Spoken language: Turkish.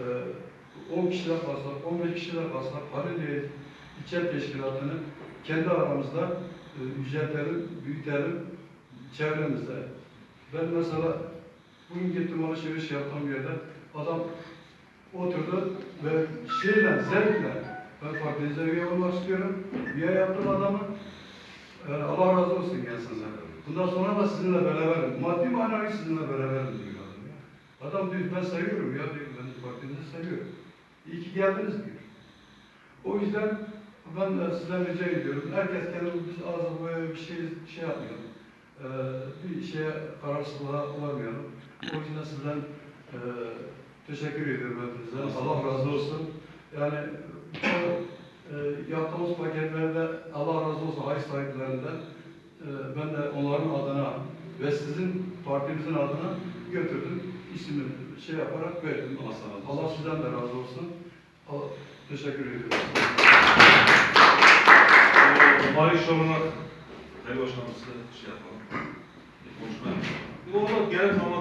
e, 10 kişiden fazla, 15 kişiden fazla Haliliye İlçe Teşkilatı'nı kendi aramızda e, yüceltelim, büyütelim çevremizde. Ben mesela bugün gittim alışveriş yaptığım yerde adam oturdu ve şeyle, zevkle ben partinize üye olmak istiyorum. Üye yaptım adamı. Ee, Allah razı olsun gelsin Bundan sonra da sizinle beraberim. Maddi manevi sizinle beraberim diyor adam diyor ben seviyorum ya diyor ben partinizi seviyorum. İyi ki geldiniz diyor. O yüzden ben de sizden rica ediyorum. Herkes kendi biz ağzı böyle bir şey, şey yapmayalım. Ee, bir şeye kararsızlığa varmayalım. O yüzden sizden e, teşekkür ediyorum hepinize. Allah razı olsun. Yani o, e, yaptığımız paketlerde Allah razı olsun ay sahiplerinden e, ben de onların adına ve sizin partimizin adına götürdüm. İsmini şey yaparak verdim. Allah. Allah sizden de razı olsun. Allah, teşekkür ediyorum. Mali sorunu Sayın Başkanım size şey yapalım. Konuşma yapalım. Bu olur, gerek zaman